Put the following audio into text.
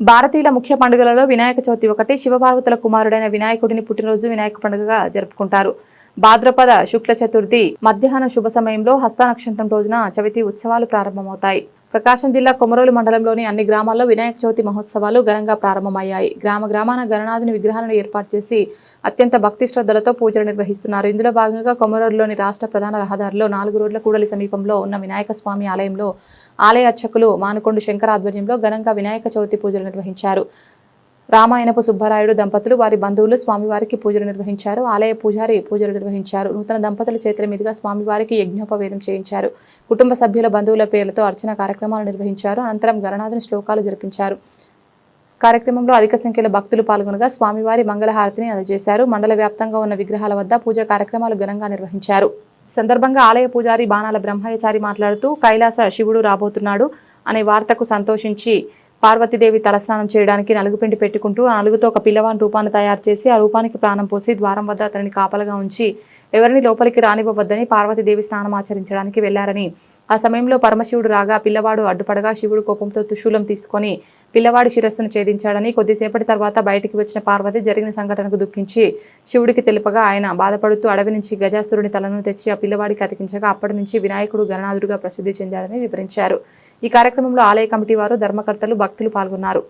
భారతీయుల ముఖ్య పండుగలలో వినాయక చవితి ఒకటి శివపార్వతుల కుమారుడైన వినాయకుడిని పుట్టినరోజు వినాయక పండుగగా జరుపుకుంటారు. భాద్రపద శుక్ల చతుర్థి మధ్యాహ్నం శుభ సమయంలో హస్త నక్షత్రం రోజున చవితి ఉత్సవాలు ప్రారంభమవుతాయి. ప్రకాశం జిల్లా కొమరోలు మండలంలోని అన్ని గ్రామాల్లో వినాయక చవితి మహోత్సవాలు ఘనంగా ప్రారంభమయ్యాయి. గ్రామ గ్రామాన గణనాథుని విగ్రహాలను ఏర్పాటు చేసి అత్యంత భక్తి శ్రద్ధలతో పూజలు నిర్వహిస్తున్నారు. ఇందులో భాగంగా కొమరోలులోని రాష్ట్ర ప్రధాన రహదారిలో నాలుగు రోడ్ల కూడలి సమీపంలో ఉన్న వినాయక స్వామి ఆలయంలో ఆలయ అర్చకులు మానుకొండు శంకర ఆధ్వర్యంలో ఘనంగా వినాయక చవితి పూజలు నిర్వహించారు. రామాయణపు సుబ్బరాయుడు దంపతులు వారి బంధువులు స్వామివారికి పూజలు నిర్వహించారు. ఆలయ పూజారి పూజలు నిర్వహించారు. నూతన దంపతుల చేతుల మీదుగా స్వామివారికి యజ్ఞోపవేదం చేయించారు. కుటుంబ సభ్యుల బంధువుల పేర్లతో అర్చన కార్యక్రమాలు నిర్వహించారు. అనంతరం గణనాథుని శ్లోకాలు జరిపించారు. కార్యక్రమంలో అధిక సంఖ్యలో భక్తులు పాల్గొనగా స్వామివారి మంగళహారతిని అందజేశారు. మండల వ్యాప్తంగా ఉన్న విగ్రహాల వద్ద పూజా కార్యక్రమాలు ఘనంగా నిర్వహించారు. సందర్భంగా ఆలయ పూజారి బాణాల బ్రహ్మయ్యచారి మాట్లాడుతూ కైలాస శివుడు రాబోతున్నాడు అనే వార్తకు సంతోషించి పార్వతీదేవి తలస్నానం చేయడానికి నలుగుపిండి పెట్టుకుంటూ ఆ నలుగుతో ఒక పిల్లవాని రూపాన్ని తయారు చేసి ఆ రూపానికి ప్రాణం పోసి ద్వారం వద్ద అతనిని కాపలగా ఉంచి ఎవరిని లోపలికి రానివ్వవద్దని పార్వతీదేవి స్నానం ఆచరించడానికి వెళ్ళారని. ఆ సమయంలో పరమశివుడు రాగా పిల్లవాడు అడ్డుపడగా శివుడు కోపంతో త్రిశూలం తీసుకొని పిల్లవాడి శిరస్సును ఛేదించాడని కొద్దిసేపటి తర్వాత బయటికి వచ్చిన పార్వతి జరిగిన సంఘటనకు దుఃఖించి శివుడికి తెలుపగా ఆయన బాధపడుతూ అడవి నుంచి గజాసురుని తలను తెచ్చి ఆ పిల్లవాడికి అతికించగా అప్పటి నుంచి వినాయకుడు గణనాథుడుగా ప్రసిద్ధి చెందాడని వివరించారు. ఈ కార్యక్రమంలో ఆలయ కమిటీ వారు ధర్మకర్తలు భక్తులు పాల్గొన్నారు.